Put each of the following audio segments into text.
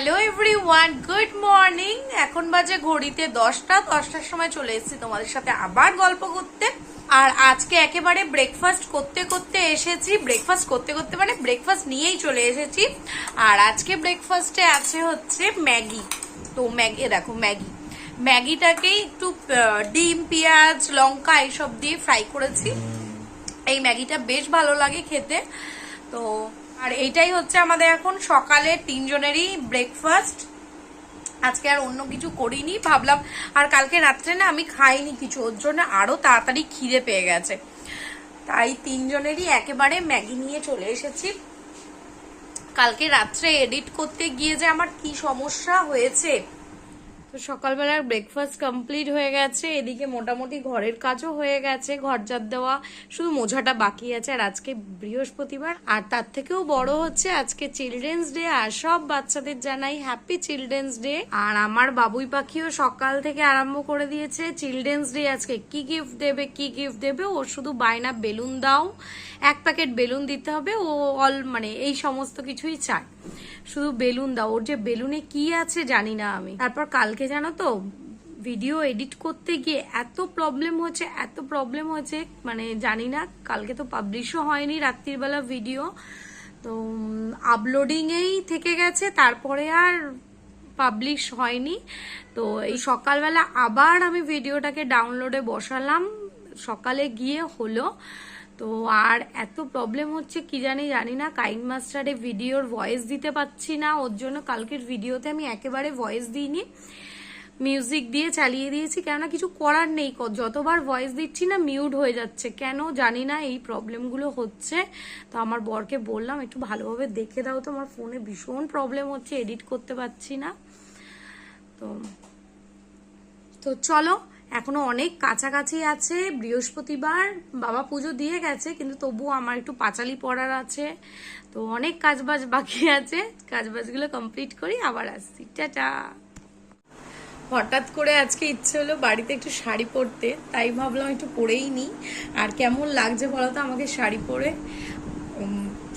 Hello everyone good morning এখন বাজে ঘড়িতে দশটা। দশটার সময় চলে এসেছি তোমাদের সাথে আবার গল্প করতে। আর আজকে একেবারে ব্রেকফাস্ট করতে করতে এসেছি। ব্রেকফাস্ট করতে করতে মানে ব্রেকফাস্ট নিয়েই চলে এসেছি। আর আজকে ব্রেকফাস্টে আছে হচ্ছে ম্যাগি। তো ম্যাগি দেখো ম্যাগি। ম্যাগিটাকেই একটু ডিম, পেঁয়াজ, লঙ্কা এইসব দিয়ে ফ্রাই করেছি। এই ম্যাগিটা বেশ ভালো লাগে খেতে। তো আর এইটাই হচ্ছে আমাদের এখন সকালে তিনজনেরই ব্রেকফাস্ট আজকে আর অন্য কিছু করিনি, ভাবলাম আর কালকে রাত্রে না আমি খাইনি কিছু, ওর জন্য আরও তাড়াতাড়ি খিদে পেয়ে গেছে। তাই তিনজনেরই একেবারে ম্যাগি নিয়ে চলে এসেছি। কালকে রাত্রে এডিট করতে গিয়ে যে আমার কি সমস্যা হয়েছে তো সকালবেলার ব্রেকফাস্ট কমপ্লিট হয়ে গেছে। এদিকে মোটামুটি ঘরের কাজও হয়ে গেছে ঘর জাত দেওয়া, শুধু মোঝাটা বাকি আছে আর আজকে বৃহস্পতিবার। আর তার থেকেও বড় হচ্ছে আজকে চিলড্রেন্স ডে আর সব বাচ্চাদের জানাই হ্যাপি চিলড্রেন্স ডে আর আমার বাবুই পাখিও সকাল থেকে আরম্ভ করে দিয়েছে চিলড্রেন্স ডে আজকে কি গিফট দেবে, কি গিফট দেবে? ও শুধু বায়না বেলুন দাও, এক প্যাকেট বেলুন দিতে হবে। ও অল মানে এই সমস্ত কিছুই চায়। শুধু বেলুন দাও, ওর যে বেলুনে কি আছে জানি না আমি। তারপর কালকে জানো তো ভিডিও এডিট করতে গিয়ে এত প্রবলেম হচ্ছে এত প্রবলেম হচ্ছে মানে জানি না, কালকে তো পাবলিশও হয়নি রাত্রিবেলা ভিডিও তো আপলোডিংয়েই থেকে গেছে, তারপরে আর পাবলিশ হয়নি। তো এই সকালবেলা আবার আমি ভিডিওটাকে ডাউনলোডে বসালাম, সকালে গিয়ে হলো। তো আর এত প্রবলেম হচ্ছে কি জানি জানি না। কাইন মাস্টারে ভিডিওর ভয়েস দিতে পাচ্ছি না। ওর জন্য কালকের ভিডিওতে আমি একেবারে ভয়েস দিইনি। মিউজিক দিয়ে চালিয়ে দিয়েছি। কেননা কিছু করার নেই। যতবার ভয়েস দিচ্ছি না মিউট হয়ে যাচ্ছে। কেন জানি না এই প্রবলেমগুলো হচ্ছে। তো আমার বরকে বললাম, একটু ভালোভাবে দেখে দাও তো। আমার ফোনে ভীষণ প্রবলেম হচ্ছে। এডিট করতে পারছি না। তো তো চলো এখনও অনেক কাছাকাছি আছে, বৃহস্পতিবার বাবা পুজো দিয়ে গেছে, কিন্তু তবুও আমার একটু পাঁচালি পড়ার আছে। তো অনেক কাজবাজ বাকি আছে, কাজবাজগুলো কমপ্লিট করি, আবার আসছি। টাটা। হঠাৎ করে আজকে ইচ্ছে হলো বাড়িতে একটু শাড়ি পরতে, তাই ভাবলাম একটু পরেই নিই আর কেমন লাগছে বলতো আমাকে শাড়ি পরে?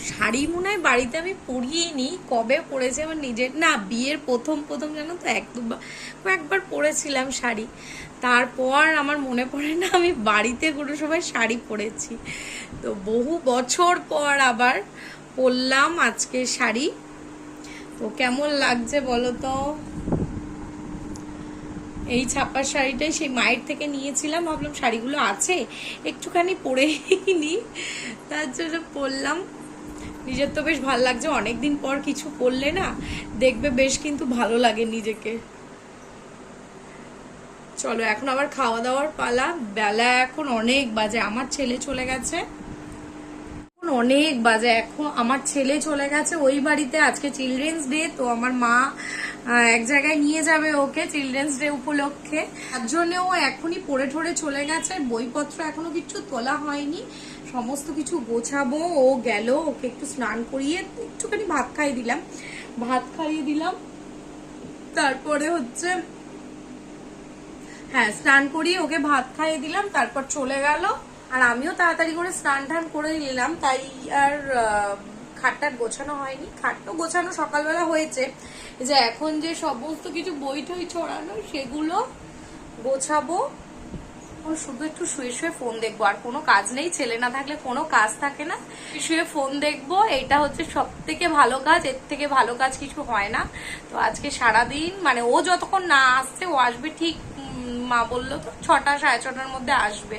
শাড়ি মনে হয় বাড়িতে আমি পরিয়েই নি কবে পরেছি আমার নিজের না, বিয়ের প্রথম প্রথম জানো তো এক দুবার একবার পরেছিলাম শাড়ি। তারপর আমার মনে পড়ে না, আমি বাড়িতে কোনো সময় শাড়ি পরেছি। তো বহু বছর পর আবার পরলাম আজকে শাড়ি। তো কেমন লাগছে বলো তো? এই ছাপার শাড়িটাই সেই মায়ের থেকে নিয়েছিলাম। ভাবলাম শাড়িগুলো আছে, একটুখানি পরেই নি তার জন্য পরলাম। নিজের তো বেশ ভালো লাগছে, অনেকদিন পর কিছু করলে না দেখবে বেশ কিন্তু ভালো লাগে নিজেকে। চলো এখন আবার খাওয়া দাওয়ার পালা, বেলা এখন অনেক বাজে, আমার ছেলে চলে গেছে। অনেক বাজে, এখন আমার ছেলে চলে গেছে ওই বাড়িতে, আজকে চিলড্রেন্স ডে তো আমার মা এক জায়গায় নিয়ে যাবে ওকে চিলড্রেন্স ডে উপলক্ষে। তার জন্য ও এখনই পড়ে ঠরে চলে গেছে, বইপত্র এখনও কিছু তোলা হয়নি। সমস্ত কিছু গোছাবো ও গেল ওকে একটু স্নান করিয়ে একটুখানি ভাত খাইয়ে দিলাম। ভাত খাইয়ে দিলাম তারপরে হচ্ছে হ্যাঁ স্নান করিয়ে ওকে ভাত খাইয়ে দিলাম তারপর চলে গেল। আর আমিও তাড়াতাড়ি করে স্নান টান করে নিলাম তাই আর আহ, খাটটাট গোছানো হয়নি। খাটটা গোছানো সকালবেলা হয়েছে। যে এখন যে সমস্ত কিছু বই টই ছড়ানো সেগুলো গোছাবো। ও শুধু একটু শুয়ে শুয়ে ফোন দেখব। আর কোনো কাজ নেই, ছেলে না থাকলে কোনো কাজ থাকে না। শুয়ে ফোন দেখব এটা হচ্ছে সব থেকে ভালো কাজ, এর থেকে ভালো কাজ কিছু হয় না। তো আজকে সারাদিন মানে ও যতক্ষণ না আসছে, ও আসবে ঠিক মা বলল তো, ছটা, সাড়ে ছটার মধ্যে আসবে।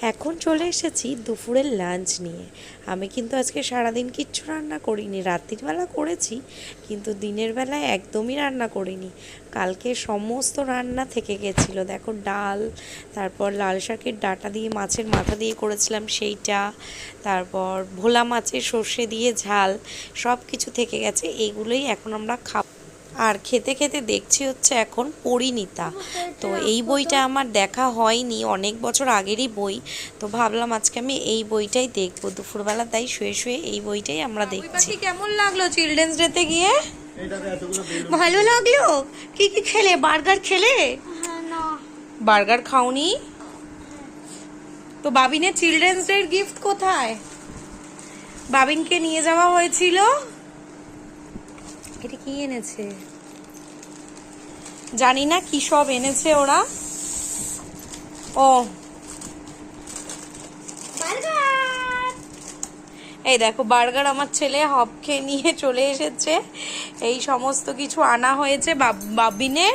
এখন চলে এসেছি দুপুরের লাঞ্চ নিয়ে। আমি কিন্তু আজকে সারাদিন কিচ্ছু রান্না করিনি। রাত্রির বেলা করেছি, কিন্তু দিনের বেলায় একদমই রান্না করিনি। কালকে সমস্ত রান্না থেকে গেছিল। দেখো ডাল, তারপর লাল শাকের ডাটা দিয়ে, মাছের মাথা দিয়ে করেছিলাম সেইটা, তারপর ভোলা মাছের সর্ষে দিয়ে ঝাল সব কিছু থেকে গেছে। এগুলোই এখন আমরা খাব। আর খেতে খেতে দেখছি হচ্ছে এখন পরিণীতা। তো এই বইটা আমার দেখা হয়নি অনেক বছর আগেরই বই। তো ভাবলাম আজকে আমি এই বইটাই দেখব। দুপুরবেলা তাই শুয়ে শুয়ে এই বইটাই আমরা দেখছি। কেমন লাগল চিলড্রেন্স ডেতে গিয়ে? ভালো লাগল? কি কি খেলে? বার্গার খেলে? বার্গার খাওনি? তো বাবিনের চিলড্রেন্স ডে গিফট কোথায়? বাবিনকে নিয়ে যাওয়া হয়েছিল? এটা কি এনেছে? জানি না কি সব এনেছে ওরা। ও। এই দেখো, বার্গার আমার ছেলে হপ খেয়ে নিয়ে চলে এসেছে। এই সমস্ত কিছু আনা হয়েছে বাব- বাবিনের।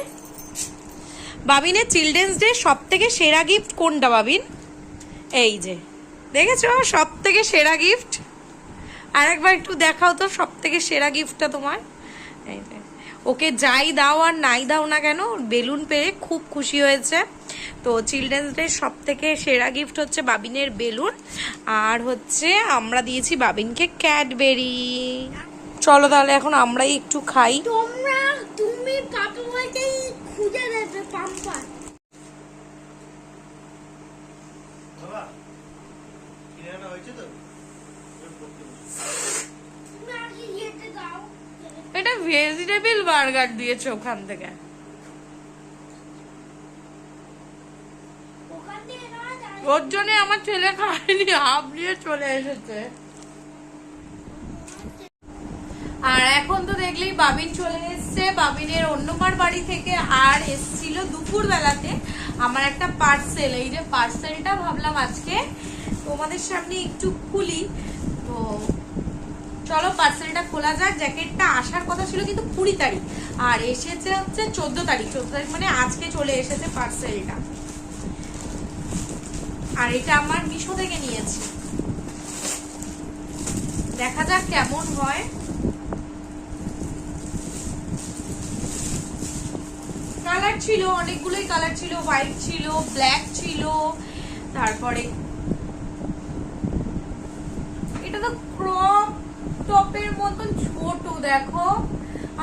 বাবিনের চিলড্রেন্স ডে সব থেকে সেরা গিফট কোনটা, বাবিন? এই যে, দেখেছ? সব থেকে সেরা গিফট আর একবার একটু দেখাও তো সব থেকে সেরা গিফটটা তোমার। ওকে যাই দাও আর নাই দাও না কেন বেলুন পেয়ে খুব খুশি হয়েছে। তো চিলড্রেন্স ডে সব থেকে সেরা গিফট হচ্ছে বাবিনের বেলুন আর হচ্ছে আমরা দিয়েছি বাবিনকে ক্যাডবেরি। চলো তাহলে এখন আমরাই একটু খাই। তোমরা তুমি খুঁজে দেবে পাম্পার হয়েছে তো? এটা ভেজিটেবল বার্গার দিয়েছে ওখান থেকে। ওর জন্য আমার ছেলে খায়নি হাফ নিয়ে চলে এসেছে। আর এখন তো দেখলেই বাবিন চলে এসছে। বাবিনের অন্যমার বাড়ি থেকে আর এসছিল দুপুর বেলাতে আমার একটা পার্সেল এই যে পার্সেলটা ভাবলাম আজকে তোমাদের সামনে একটু খুলি। তো চলো পার্সেলটা খোলা যাক, জ্যাকেটটা আসার কথা ছিল কিন্তু কুড়ি তারিখ। আর এসেছে হচ্ছে চোদ্দ তারিখ চোদ্দ তারিখ মানে আজকে চলে এসেছে পার্সেলটা। আর এটা আমার মিশো থেকে নিয়েছি। দেখা যাক কেমন হয়। কালার ছিল, অনেকগুলোই কালার ছিল, হোয়াইট ছিল, ব্ল্যাক ছিল, তারপরে এটা তো ক্রপ টপের মতন ছোট, দেখো।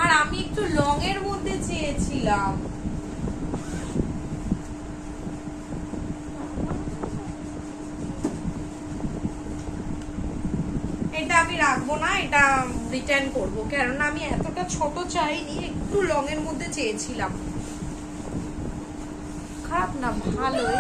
আর আমি একটু লং এর মধ্যে চেয়েছিলাম। এটা আমি রাখব না, এটা রিটার্ন করব, কেননা আমি এতটা ছোট চাইনি, একটু লং এর মধ্যে চেয়েছিলাম। খারাপ না, ভালোই।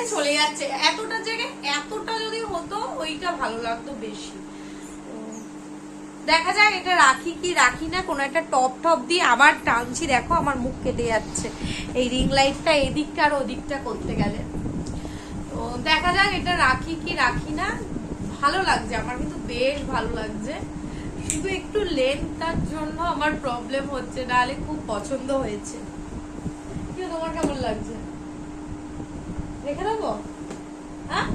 কেটে চলে যাচ্ছে। এতটা জায়গায় এতটা যদি হতো, ওইটা ভালো লাগতো বেশি। দেখা যাক এটা রাখি কি রাখি না, কোনো একটা টপ টপ দিয়ে আবার টানছি। দেখো আমার মুখ কেটে যাচ্ছে। এই রিং লাইটটা এদিকটা আর ওদিকটা করতে গেলে। তো দেখা যাক এটা রাখি কি রাখি না। ভালো লাগছে, আমার কিন্তু বেশ ভালো লাগছে। শুধু একটু লেন্থটার জন্য আমার প্রবলেম হচ্ছে, নাহলে খুব পছন্দ হয়েছে। তোমার কেমন লাগছে? রেখে। দেবো হ্যাঁ?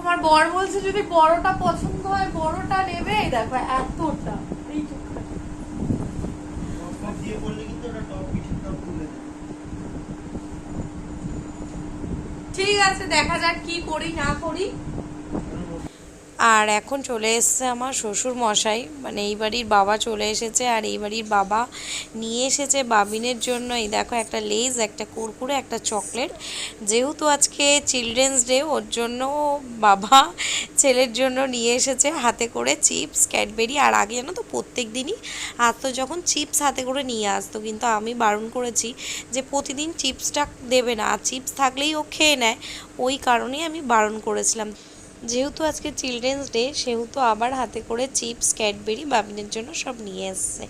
আমার বর বলছে যদি বড়টা পছন্দ হয় বড়টা নেবে। এই দেখো, এতটা। ঠিক আছে, দেখা যাক কি করি, না করি। আর এখন চলে এসছে আমার শ্বশুর মশাই। মানে এই বাড়ির বাবা চলে এসেছে আর এই বাড়ির বাবা নিয়ে এসেছে বাবিনের জন্য। এই দেখো, একটা লেজ, একটা কুরকুরে, একটা চকলেট। যেহেতু আজকে চিলড্রেন্স ডে, ওর জন্য বাবা ছেলের জন্য নিয়ে এসেছে হাতে করে চিপস, ক্যাডবেরি। আর আগে জানো তো প্রত্যেক দিনই আসতো যখন চিপস হাতে করে নিয়ে আসতো, কিন্তু আমি বারণ করেছি যে প্রতিদিন চিপসটা দেবে না। আর চিপস থাকলেই ও খেয়ে নেয়। ওই কারণেই আমি বারণ করেছিলাম। যেহেতু আজকে চিলড্রেন্স ডে সেহেতু আবার হাতে করে চিপস ক্যাডবেরি বাবিনের জন্য সব নিয়ে এসছে।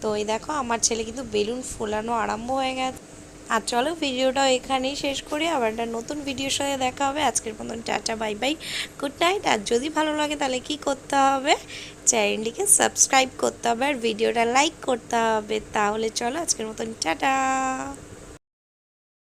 তো এই দেখো, আমার ছেলে কিন্তু বেলুন ফোলানো আরম্ভ হয়ে গেছে। আর চলো ভিডিওটাও এখানেই শেষ করি। আবার একটা নতুন ভিডিওর সাথে দেখা হবে। আজকের মতন tata bye bye good night আর যদি ভালো লাগে, তাহলে কি করতে হবে? চ্যানেলটিকে সাবস্ক্রাইব করতে হবে। আর ভিডিওটা লাইক করতে হবে। তাহলে চলো, আজকের মতন টাটা।